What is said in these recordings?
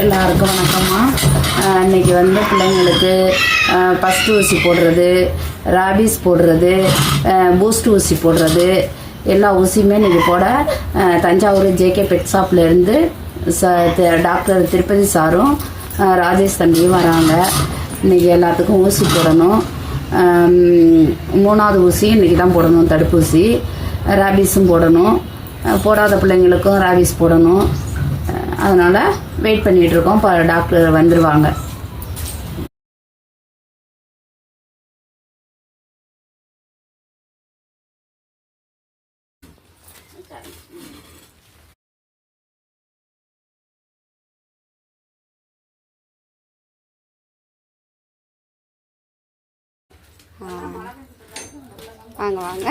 எல்லாருக்கும் வணக்கம்மா. இன்னைக்கு வந்து பிள்ளைங்களுக்கு ஃபஸ்ட் ஊசி போடுறது ராபிஸ் போடுறது பூஸ்ட் ஊசி போடுறது எல்லா ஊசியுமே இன்றைக்கி போட தஞ்சாவூர் ஜேகே பெட் ஷாப்லேருந்து ச டாக்டர் திருப்பதி சாரும் ராஜேஷ் தம்பியும் வராங்க. இன்னைக்கு எல்லாத்துக்கும் ஊசி போடணும். மூணாவது ஊசி இன்றைக்கி தான் போடணும் தடுப்பூசி. ராபிஸும் போடணும். போடாத பிள்ளைங்களுக்கும் ராபிஸ் போடணும். அதனால் வெயிட் பண்ணிகிட்டு இருக்கோம் இப்போ டாக்டர் வந்துடுவாங்க வாங்க வாங்க.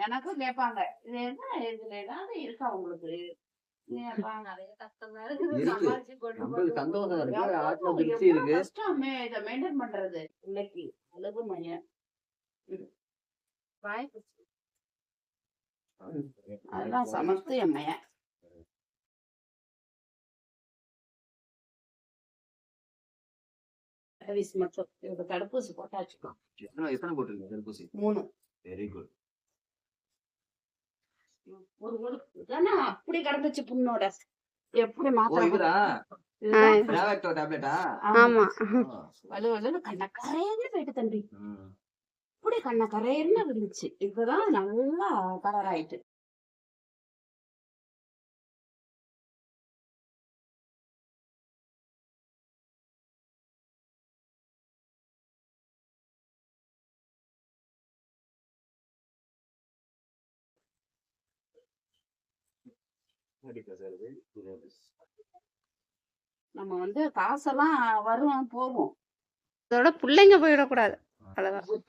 எனக்கும் கேட்பாங்க இது என்ன? இதுல ஏதாவது இருக்கா உங்களுக்கு? கஷ்டமா இதை மெயின்டைன் பண்றது? பிள்ளைக்கு அழகு மையம் அதெல்லாம் சமத்து என் மையன் மட்டும். தடுப்பூசி எத்தனை போட்டிருக்கீங்க தடுப்பூசி? மூணு. வெரி குட் ஒரு தானே அப்படி கிடந்துச்சு புண்ணோட? எப்படி மாத்திரை ஆமா. வலு வலுன்னு கண்ண போயிட்டு தம்பி. இப்படி கண்ண கரையன்னு இருந்துச்சு. இப்பதான் நல்லா கலர் ஆயிட்டு. நம்ம வந்து காசெல்லாம் வரும் போகும். அதோட பிள்ளைங்க போயிடக்கூடாது. அவ்வளவுதான்.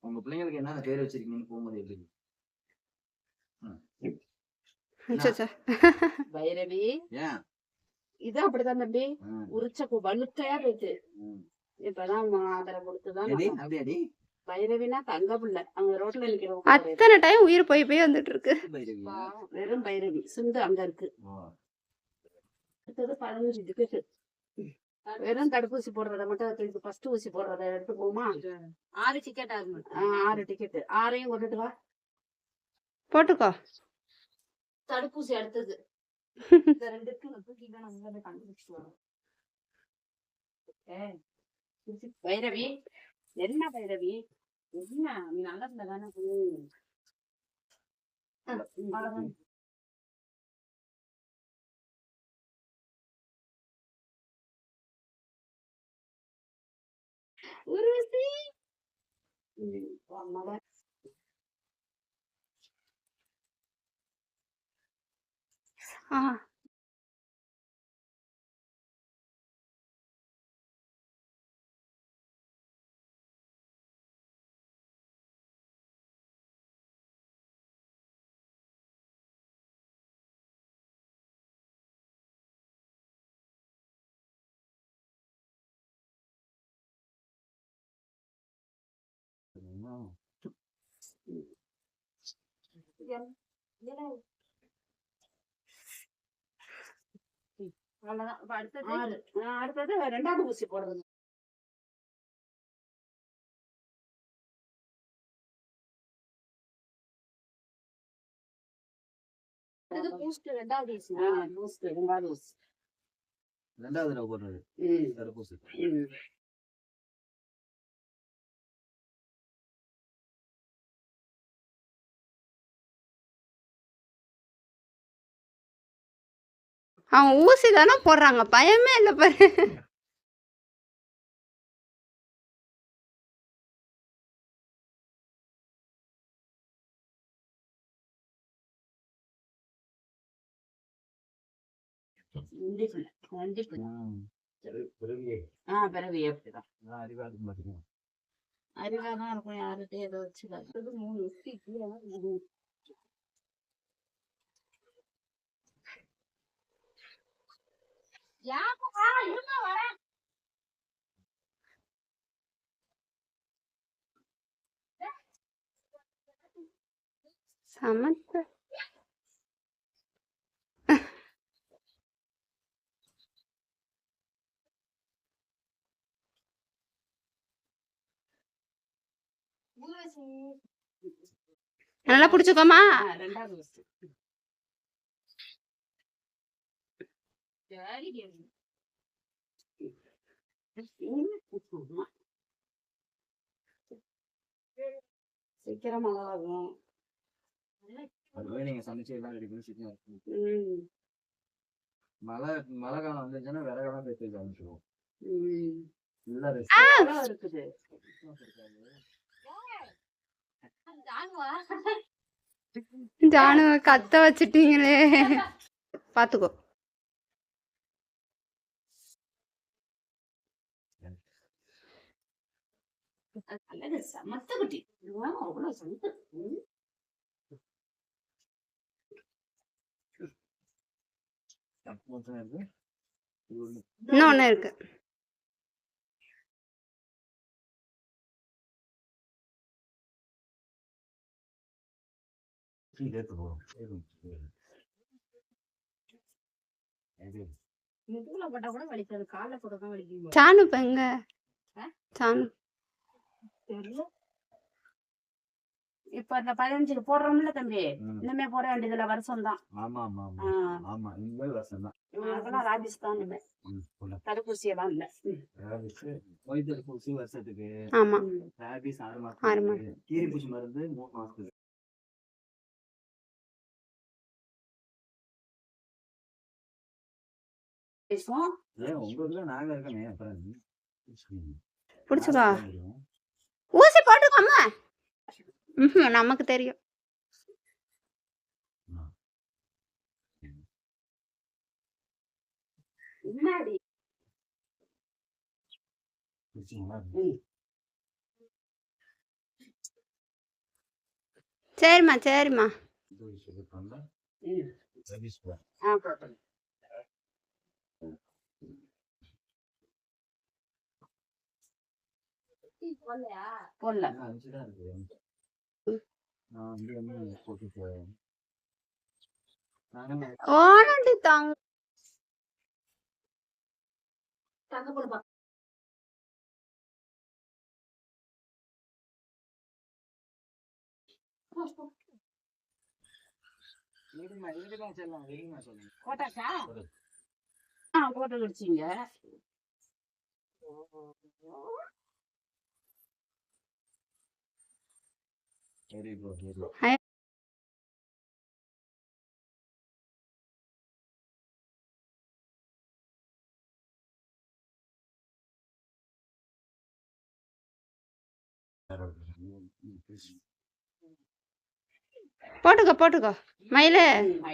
உங்க பிள்ளைங்களுக்கு என்ன பேர் வச்சிருக்கீங்கன்னு போகும்போது எப்படி. பைரவி. இது அப்படிதான் தம்பி. உரிச்ச கு- வழுக்கையா போயிட்டு. இப்பதான் மாத்திரை கொடுத்துதான் பைரவினா தங்க பிள்ளை. அங்க ரோட்ல நிக்கிறோம் அத்தனை டைம் உயிர் போய் போய் வந்துட்டு இருக்கு? வெறும் பைரவி. சிந்து அங்க இருக்கு. அடுத்தது பதினஞ்சு டிக்கெட் வெறும் தடுப்பூசி போடுறத மட்டும் ஃபர்ஸ்ட் ஊசி போடுறத எடுத்துக்கோமா ஆறு டிக்கெட் ஆகும்? ஆறு டிக்கெட் ஆறையும் கொண்டுட்டு வா. போட்டுக்கோ. தடுப்பூசி அடுத்தது. இந்த ரெண்டுக்கு தூக்கிட்டு கண்டுபிடிச்சிட்டு வரோம் பைரவி. என்ன பைரவி? என்ன? நீ நல்ல பிள்ளை தானே. உருவசி ம், உன் மகன் ஆ அவ்வளவுதான் அப்ப அடுத்தது ஆறு ஆ, அடுத்தது ரெண்டாவது ஊசி போடுறது இது பூஸ்ட் ரெண்டாவது ஊசி. ஆ, boost, ரெண்டாவது ஊசி ரெண்டாவது தடவை போடுறது ம், தடுப்பூசி அவங்க ஊசி தானே போடுறாங்க. பயமே இல்லை பாரு. அறிவாதான் இருக்கும் யார்கிட்டயும் ஏதோ வச்சு அடுத்தது மூணு ஊசி கீழே மூணு ஊசி. யாப்பா, இருங்க வரேன். சமத்து. நல்லா பிடிச்சுக்கோமா ஜாலி கேம் சீக்கிரமா அதுவே நீங்க சமைச்சு எல்லாம் ரெடி பண்ணி சீக்கிரம் மழை மழை காலம் வந்துச்சுன்னா விறகெல்லாம் பேசி ஆரம்பிச்சிருவோம் ம். இல்ல எவ்வளோ இருக்குது. ஜானுவா ஜானு கத்த வச்சிட்டீங்களே. பாத்துக்கோ. அல்லது சமத்து குட்டி. இதுதான் அவ்வளோ சமத்து. இன்னும் ஒண்ணு இருக்கு. இப்ப எங்க? ஆ? இப்ப இந்த பதினஞ்சுக்கு போடுறோம்ல தம்பி ம். இனிமே போட வேண்டியதுல வருஷம் தான் ஆமா ஆமா. ஆமா ஆமா இனிமேல் வருஷம் தான் இவங்களுக்கெல்லாம் இல்லை தடுப்பூசி எல்லாம் இல்ல. நோய் தடுப்பூசி வருஷத்துக்கு. ஆமா. ரேபிஸ் ஆறு ஆறு மாசத்துக்கு கீரி பூச்சி மருந்து மூணு மாசத்துக்கு. பேசுவோம் ஏன் உங்க இதுல நாங்க இருக்கமே அப்புறம் நீ? பிடிச்சுக்கோ முடியும். ஊசி போட்டுக்கோமா ம்ஹும், நமக்கு தெரியும்? சரிம்மா சரிம்மா. இது ம். ஆ போடலையா? போடல இருக்கு. ஓனண்டி தாங்க தங்க போடுப்பா இருமா, இருமா சொல்லலாம், இருமா சொல்லுங்க. போட்டாச்சா போடு. ஆ போட்டு குடிச்சிங்க Very good, very good. போட்டுக்கோ போட்டுக்கோ மயிலு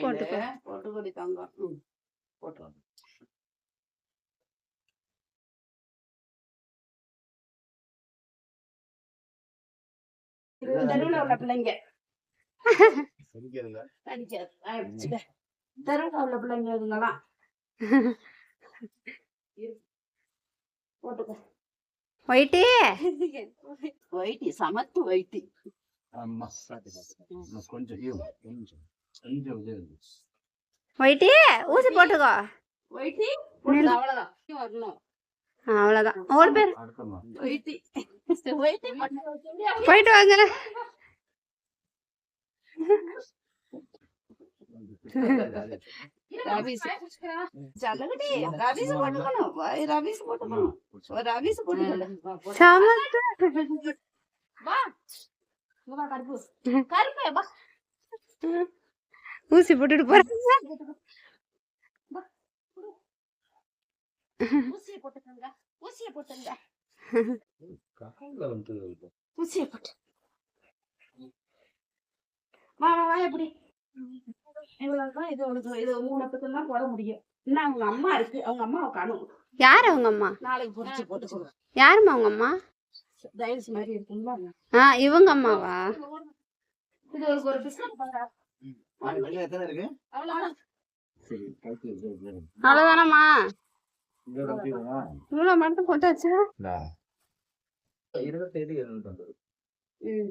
போட்டுக்கோ. போட்டு குடி தங்கம் ம், தெருவுல உள்ள பிள்ளைங்க. தெருவுல உள்ள பிள்ளைங்க இதுங்கெல்லாம். போட்டுக்கோ. ஒயிட்டி? வைட்டி சமத்து இருக்கு. ஒயிட்டி ஊசி போட்டுக்கோ. அவ்வளவுதான். வரணும். அவ்வளவுதான் ஒரு பேர் அடுத்த மாதம் வைட்டி வைட்டி மட்டும் போயிட்டு வாங்க ரபீஸ் ஜல்லகடி ரபீஸ் போட்டுக்கணும் வை- ரபீஸ் போட்டுக்கணும் ஒரு ரபீஸ் போட்டுக்கணும் சமத்து வா இங்க வா கருப்பு கருப்பு வா ஊசி போட்டுட்டு போறேன் ஊசியை போட்டுக்கங்க. ஊசியை போட்டுங்க. காலைல வந்து ஊசியை போட்டு. வா வா வா எப்படி? இவ்வளவுதான் இது உனக்கு இது மூணத்துக்கு தான் போட முடியும். இன்னும் அவங்க அம்மா இருக்கு. அவங்க அம்மாவை காணும். யார் அவங்க அம்மா? நாளைக்கு பொறிச்சு போட்டு யாரும்மா அவங்க அம்மா? டைல்ஸ் மாதிரி இருக்குங்களா ஆ இவங்க அம்மாவா? இது ஒரு ஒரு பிஸ்கட். அவ்வளவுதானம்மா? இவ்வளவு மட்டும் போட்டாச்சா? இருபத்தேழு எழுநூத்தி ஐம்பது ம்.